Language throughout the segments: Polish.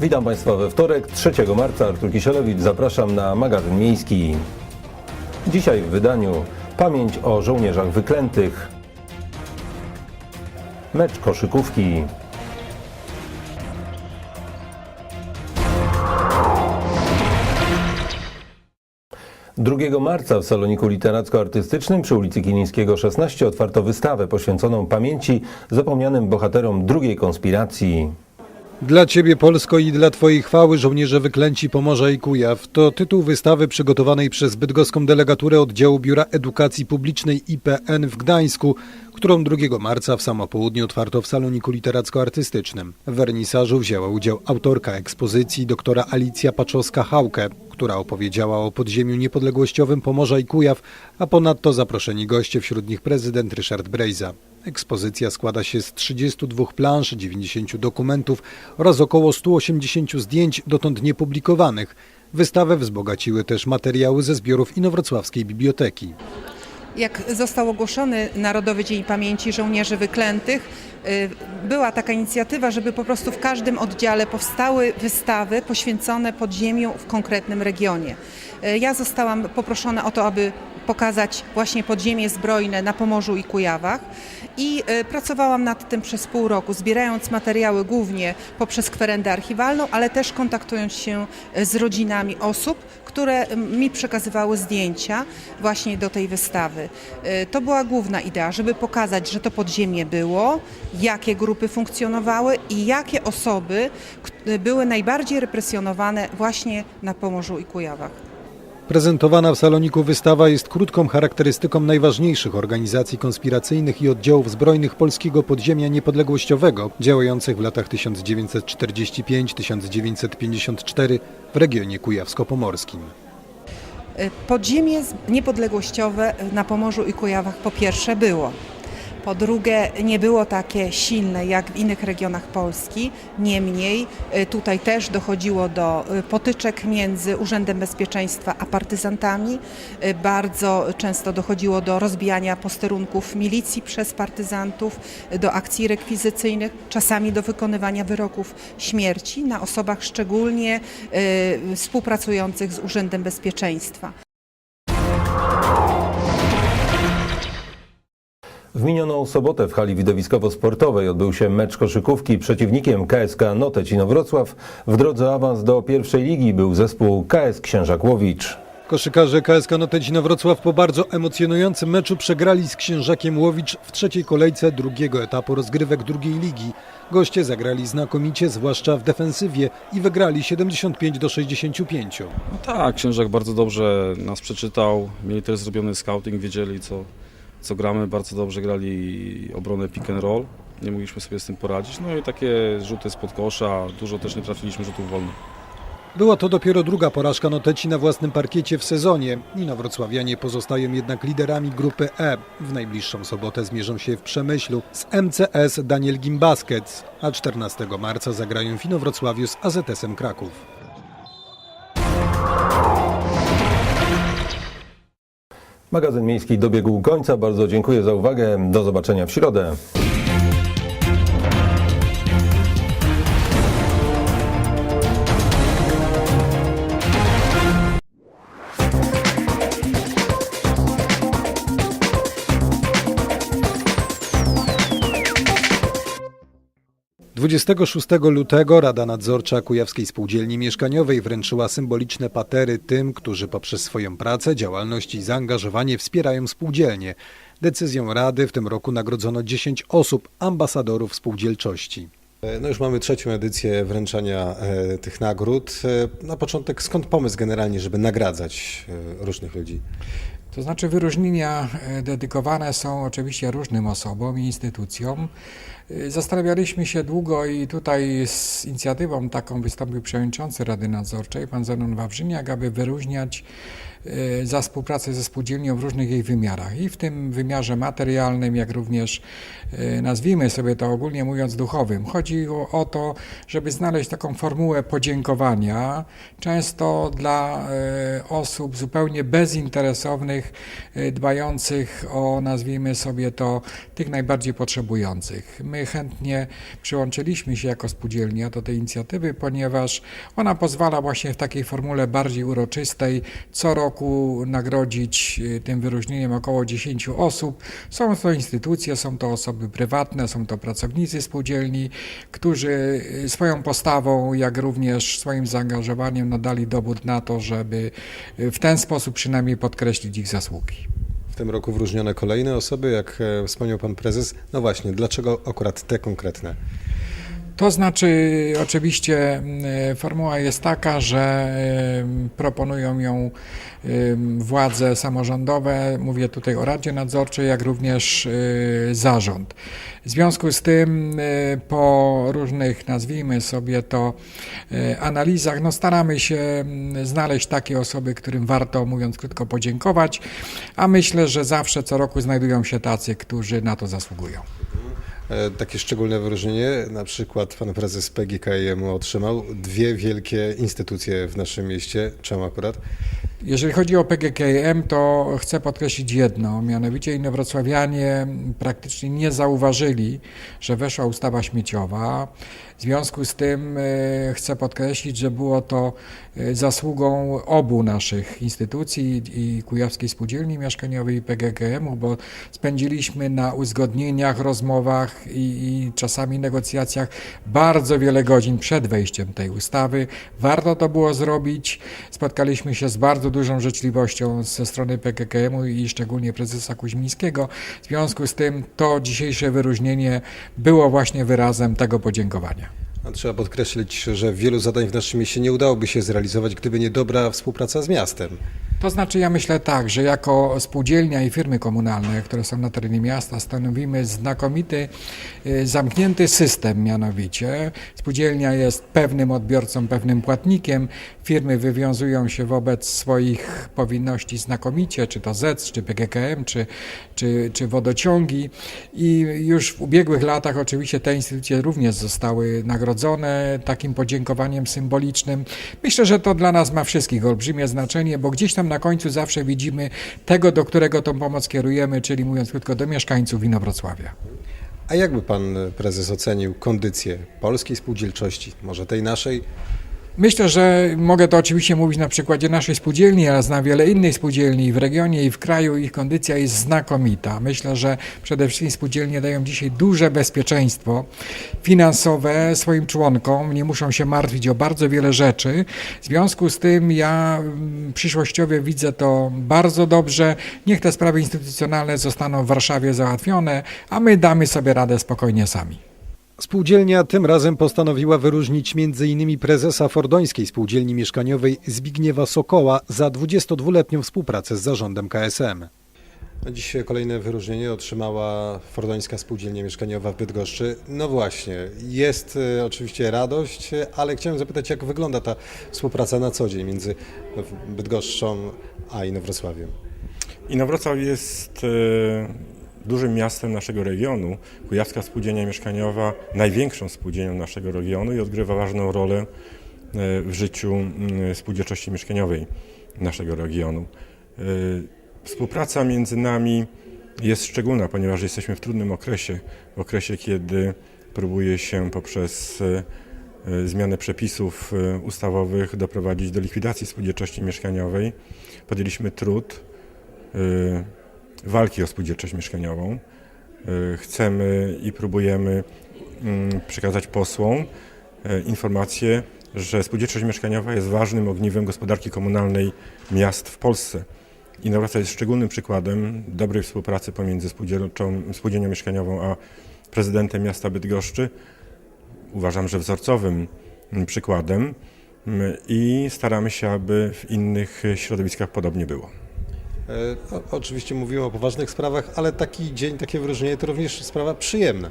Witam Państwa we wtorek, 3 marca. Artur Kisielewicz, zapraszam na magazyn miejski. Dzisiaj w wydaniu pamięć o żołnierzach wyklętych, mecz koszykówki, 2 marca w Saloniku Literacko-Artystycznym przy ulicy Kilińskiego 16 otwarto wystawę poświęconą pamięci zapomnianym bohaterom drugiej konspiracji. Dla Ciebie Polsko i dla Twojej chwały żołnierze wyklęci Pomorza i Kujaw to tytuł wystawy przygotowanej przez bydgoską delegaturę oddziału Biura Edukacji Publicznej IPN w Gdańsku, którą 2 marca w samo południe otwarto w saloniku literacko-artystycznym. W wernisażu wzięła udział autorka ekspozycji doktora Alicja Paczowska-Hałke, która opowiedziała o podziemiu niepodległościowym Pomorza i Kujaw, a ponadto zaproszeni goście wśród nich prezydent Ryszard Brejza. Ekspozycja składa się z 32 plansz, 90 dokumentów oraz około 180 zdjęć dotąd niepublikowanych. Wystawę wzbogaciły też materiały ze zbiorów Inowrocławskiej Biblioteki. Jak został ogłoszony Narodowy Dzień Pamięci Żołnierzy Wyklętych, y, była taka inicjatywa, żeby po prostu w każdym oddziale powstały wystawy poświęcone podziemiu w konkretnym regionie. Y, Ja zostałam poproszona o to, aby pokazać właśnie podziemie zbrojne na Pomorzu i Kujawach i y, pracowałam nad tym przez pół roku, zbierając materiały głównie poprzez kwerendę archiwalną, ale też kontaktując się y, z rodzinami osób, które mi przekazywały zdjęcia właśnie do tej wystawy. Y, To była główna idea, żeby pokazać, że to podziemie było, jakie grupy funkcjonowały i jakie osoby były najbardziej represjonowane właśnie na Pomorzu i Kujawach. Prezentowana w saloniku wystawa jest krótką charakterystyką najważniejszych organizacji konspiracyjnych i oddziałów zbrojnych polskiego podziemia niepodległościowego, działających w latach 1945-1954 w regionie kujawsko-pomorskim. Podziemie niepodległościowe na Pomorzu i Kujawach po pierwsze było. Po drugie, nie było takie silne jak w innych regionach Polski. Niemniej y, tutaj też dochodziło do y, potyczek między Urzędem Bezpieczeństwa a partyzantami. Y, Bardzo często dochodziło do rozbijania posterunków milicji przez partyzantów, do akcji rekwizycyjnych, czasami do wykonywania wyroków śmierci na osobach szczególnie współpracujących z Urzędem Bezpieczeństwa. W minioną sobotę w hali widowiskowo-sportowej odbył się mecz koszykówki. Przeciwnikiem KSK Notecino Wrocław w drodze awans do pierwszej ligi był zespół KS Księżak-Łowicz. Koszykarze KSK Notecino Wrocław po bardzo emocjonującym meczu przegrali z Księżakiem Łowicz w trzeciej kolejce drugiego etapu rozgrywek drugiej ligi. Goście zagrali znakomicie, zwłaszcza w defensywie i wygrali 75 do 65. No tak, księżak bardzo dobrze nas przeczytał, mieli też zrobiony scouting, wiedzieli co, co gramy, bardzo dobrze grali obronę pick and roll, nie mogliśmy sobie z tym poradzić, no i takie rzuty spod kosza, dużo też nie trafiliśmy rzutów wolnych. Była to dopiero druga porażka Noteci na własnym parkiecie w sezonie. Inowrocławianie pozostają jednak liderami grupy E. W najbliższą sobotę zmierzą się w Przemyślu z MCS Daniel Gimbaskets, a 14 marca zagrają w Inowrocławiu z AZS-em Kraków. Magazyn miejski dobiegł końca. Bardzo dziękuję za uwagę. Do zobaczenia w środę. - 26 lutego Rada Nadzorcza Kujawskiej Spółdzielni Mieszkaniowej wręczyła symboliczne patery tym, którzy poprzez swoją pracę, działalność i zaangażowanie wspierają spółdzielnie. Decyzją Rady w tym roku nagrodzono 10 osób, ambasadorów spółdzielczości. No już mamy trzecią edycję wręczania e, tych nagród. E, na początek skąd pomysł generalnie, żeby nagradzać e, różnych ludzi? To znaczy wyróżnienia dedykowane są oczywiście różnym osobom i instytucjom. E, Zastanawialiśmy się długo i tutaj z inicjatywą taką wystąpił przewodniczący Rady Nadzorczej, pan Zenon Wawrzyniak, aby wyróżniać e, za współpracę ze spółdzielnią w różnych jej wymiarach i w tym wymiarze materialnym, jak również e, nazwijmy sobie to ogólnie mówiąc duchowym. Chodzi o, to, żeby znaleźć taką formułę podziękowania, często dla osób zupełnie bezinteresownych, dbających o, nazwijmy sobie to, tych najbardziej potrzebujących. My chętnie przyłączyliśmy się jako spółdzielnia do tej inicjatywy, ponieważ ona pozwala właśnie w takiej formule bardziej uroczystej co roku nagrodzić e, tym wyróżnieniem około 10 osób. Są to instytucje, są to osoby prywatne, są to pracownicy spółdzielni, którzy e, swoją postawą, jak również swoim zaangażowaniem nadali dowód na to, żeby e, w ten sposób przynajmniej podkreślić ich zasługi. Tym roku wyróżnione kolejne osoby, jak e, wspomniał pan prezes. No właśnie, dlaczego akurat te konkretne? To znaczy, oczywiście mm, formuła jest taka, że proponują ją władze samorządowe, mówię tutaj o Radzie Nadzorczej, jak również e, zarząd. W związku z tym e, po różnych, nazwijmy sobie to, e, analizach, no staramy się mm, znaleźć takie osoby, którym warto, mówiąc krótko, podziękować, a myślę, że zawsze co roku znajdują się tacy, którzy na to zasługują. E, Takie szczególne wyróżnienie, na przykład pan prezes PGKM otrzymał dwie wielkie instytucje w naszym mieście. Czemu akurat? Jeżeli chodzi o PGKM, to chcę podkreślić jedno, mianowicie inowrocławianie praktycznie nie zauważyli, że weszła ustawa śmieciowa. W związku z tym e, chcę podkreślić, że było to zasługą obu naszych instytucji i Kujawskiej Spółdzielni Mieszkaniowej i PGKM-u, bo spędziliśmy na uzgodnieniach, rozmowach i, i czasami negocjacjach bardzo wiele godzin przed wejściem tej ustawy. Warto to było zrobić. Spotkaliśmy się z bardzo dużą życzliwością ze strony PKKM-u i szczególnie prezesa Kuźmińskiego. W związku z tym to dzisiejsze wyróżnienie było właśnie wyrazem tego podziękowania. Trzeba podkreślić, że wielu zadań w naszym mieście nie udałoby się zrealizować, gdyby nie dobra współpraca z miastem. To znaczy, ja myślę tak, że jako spółdzielnia i firmy komunalne, które są na terenie miasta, stanowimy znakomity, y, zamknięty system mianowicie. Spółdzielnia jest pewnym odbiorcą, pewnym płatnikiem. Firmy wywiązują się wobec swoich powinności znakomicie, czy to ZEC, czy PGKM, czy, czy, czy wodociągi. I już w ubiegłych latach oczywiście te instytucje również zostały nagrodzone takim podziękowaniem symbolicznym. Myślę, że to dla nas ma wszystkich olbrzymie znaczenie, bo gdzieś tam na końcu zawsze widzimy tego, do którego tą pomoc kierujemy, czyli mówiąc krótko, do mieszkańców Inowrocławia. A jakby pan prezes ocenił kondycję polskiej spółdzielczości, może tej naszej? Myślę, że mogę to oczywiście mówić na przykładzie naszej spółdzielni, ale znam wiele innych spółdzielni w regionie i w kraju. Ich kondycja jest znakomita. Myślę, że przede wszystkim spółdzielnie dają dzisiaj duże bezpieczeństwo finansowe swoim członkom. Nie muszą się martwić o bardzo wiele rzeczy. W związku z tym ja mm, przyszłościowo widzę to bardzo dobrze. Niech te sprawy instytucjonalne zostaną w Warszawie załatwione, a my damy sobie radę spokojnie sami. Spółdzielnia tym razem postanowiła wyróżnić m.in. prezesa Fordońskiej Spółdzielni Mieszkaniowej Zbigniewa Sokoła za 22-letnią współpracę z zarządem KSM. No Dziś kolejne wyróżnienie otrzymała Fordońska Spółdzielnia Mieszkaniowa w Bydgoszczy. No właśnie, jest e, oczywiście radość, e, ale chciałem zapytać, jak wygląda ta współpraca na co dzień między Bydgoszczą a Inowrocławiem? Inowrocław jest e, dużym miastem naszego regionu. Kujawska Spółdzielnia Mieszkaniowa największą spółdzielnią naszego regionu i odgrywa ważną rolę e, w życiu mm, spółdzielczości mieszkaniowej naszego regionu. E, Współpraca między nami jest szczególna, ponieważ jesteśmy w trudnym okresie, w okresie, kiedy próbuje się poprzez e, zmianę przepisów ustawowych doprowadzić do likwidacji spółdzielczości mieszkaniowej. Podjęliśmy trud walki o spółdzielczość mieszkaniową. E, Chcemy i próbujemy mm, przekazać posłom e, informację, że spółdzielczość mieszkaniowa jest ważnym ogniwem gospodarki komunalnej miast w Polsce. Innowacja jest szczególnym przykładem dobrej współpracy pomiędzy spółdzielnią mieszkaniową a prezydentem miasta Bydgoszczy. Uważam, że wzorcowym mm, przykładem mm, i staramy się, aby w innych środowiskach podobnie było. E, o- Oczywiście mówimy o poważnych sprawach, ale taki dzień, takie wyróżnienie to również sprawa przyjemna.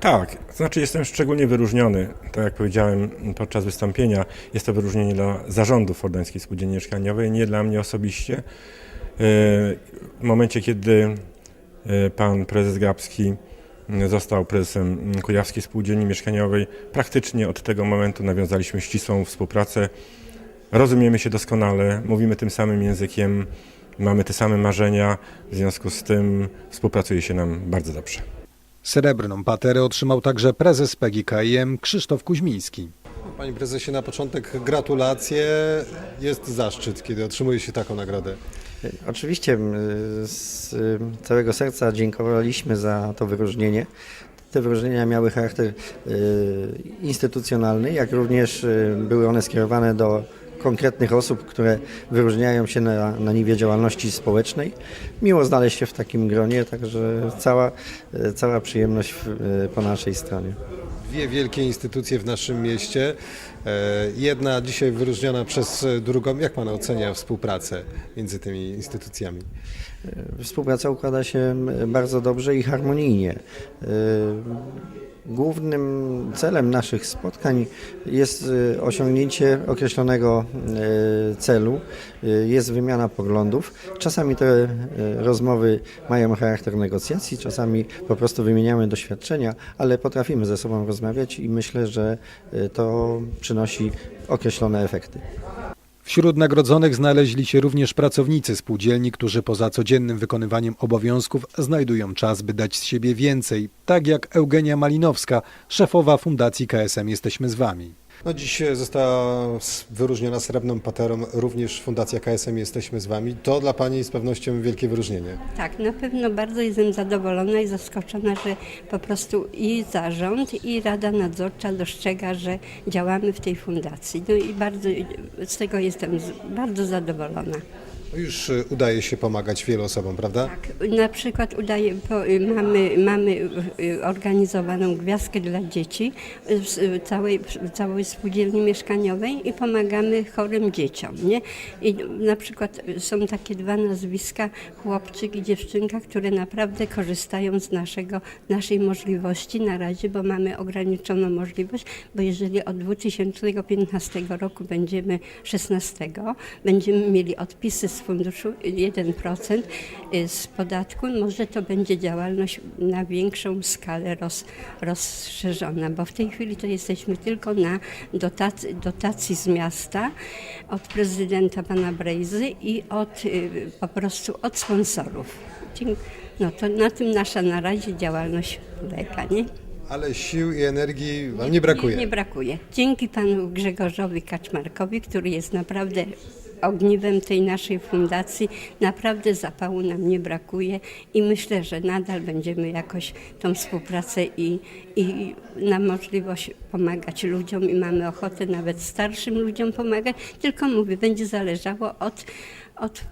Tak, znaczy jestem szczególnie wyróżniony, tak jak powiedziałem podczas wystąpienia, jest to wyróżnienie dla zarządu Fordańskiej Spółdzielni Mieszkaniowej, nie dla mnie osobiście. E, W momencie, kiedy e, pan prezes Grabski został prezesem Kujawskiej Spółdzielni Mieszkaniowej, praktycznie od tego momentu nawiązaliśmy ścisłą współpracę. Rozumiemy się doskonale, mówimy tym samym językiem, mamy te same marzenia, w związku z tym współpracuje się nam bardzo dobrze. Srebrną paterę otrzymał także prezes PGKiM Krzysztof Kuźmiński. Panie prezesie, na początek gratulacje. Jest zaszczyt, kiedy otrzymuje się taką nagrodę. Oczywiście z całego serca dziękowaliśmy za to wyróżnienie. Te wyróżnienia miały charakter y, instytucjonalny, jak również y, były one skierowane do konkretnych osób, które wyróżniają się na, na niwie działalności społecznej. Miło znaleźć się w takim gronie, także cała, y, cała przyjemność y, po naszej stronie. Dwie wielkie instytucje w naszym mieście. E, Jedna dzisiaj wyróżniona przez drugą. Jak Pan ocenia współpracę między tymi instytucjami? Współpraca układa się bardzo dobrze i harmonijnie. Głównym celem naszych spotkań jest y, osiągnięcie określonego y, celu, y, jest wymiana poglądów. Czasami te rozmowy mają charakter negocjacji, czasami po prostu wymieniamy doświadczenia, ale potrafimy ze sobą rozmawiać i myślę, że to przynosi określone efekty. Wśród nagrodzonych znaleźli się również pracownicy spółdzielni, którzy poza codziennym wykonywaniem obowiązków znajdują czas, by dać z siebie więcej, tak jak Eugenia Malinowska, szefowa Fundacji KSM Jesteśmy z Wami. No dziś została s- wyróżniona srebrną paterą również Fundacja KSM Jesteśmy z Wami. To dla Pani z pewnością wielkie wyróżnienie. Tak, na pewno bardzo jestem zadowolona i zaskoczona, że po prostu i zarząd, i Rada Nadzorcza dostrzega, że działamy w tej fundacji. No i bardzo z tego jestem bardzo zadowolona. No Już e, udaje się pomagać wielu osobom, prawda? Tak, na przykład udaje, po, y, mamy, mamy y, organizowaną gwiazdkę dla dzieci w y, całej, w całej spółdzielni mieszkaniowej i pomagamy chorym dzieciom. Nie? I na przykład są takie dwa nazwiska, chłopczyk i dziewczynka, które naprawdę korzystają z naszego, naszej możliwości na razie, bo mamy ograniczoną możliwość, bo jeżeli od 2015 roku będziemy 16, będziemy mieli odpisy z funduszu 1% z podatku, może to będzie działalność na większą skalę roz, rozszerzona, bo w tej chwili to jesteśmy tylko na dotacji, dotacji z miasta od prezydenta pana Brejzy i od, y, po prostu od sponsorów. No to na tym nasza na razie działalność polega, nie? Ale sił i energii Wam nie brakuje. Nie, nie brakuje. Dzięki panu Grzegorzowi Kaczmarkowi, który jest naprawdę ogniwem tej naszej fundacji, naprawdę zapału nam nie brakuje i myślę, że nadal będziemy jakoś tą współpracę i, i na możliwość pomagać ludziom i mamy ochotę nawet starszym ludziom pomagać, tylko mówię, będzie zależało od, od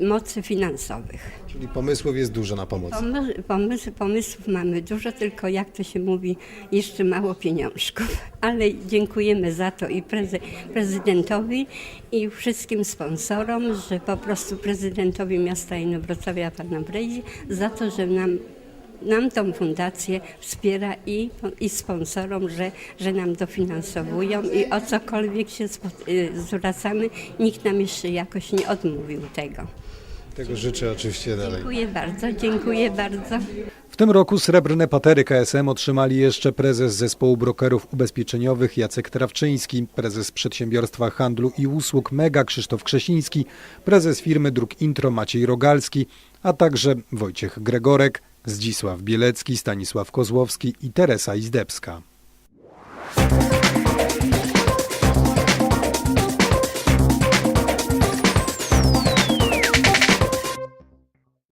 mocy finansowych. Czyli pomysłów jest dużo na pomoc. Pomy- Pomysł, pomysłów mamy dużo, tylko jak to się mówi, jeszcze mało pieniążków. Ale dziękujemy za to i prezy, prezydentowi i wszystkim sponsorom, że po prostu prezydentowi miasta Inowrocławia, pana Brejzi, za to, że nam nam tą fundację wspiera i, i sponsorom, że, że nam dofinansowują i o cokolwiek się y, zwracamy, nikt nam jeszcze jakoś nie odmówił tego. Tego życzę oczywiście dalej. Dziękuję bardzo, dziękuję bardzo. W tym roku srebrne patery KSM otrzymali jeszcze prezes zespołu brokerów ubezpieczeniowych Jacek Trawczyński, prezes przedsiębiorstwa handlu i usług Mega Krzysztof Krzesiński, prezes firmy Dróg Intro Maciej Rogalski, a także Wojciech Gregorek, Zdzisław Bielecki, Stanisław Kozłowski i Teresa Izdebska.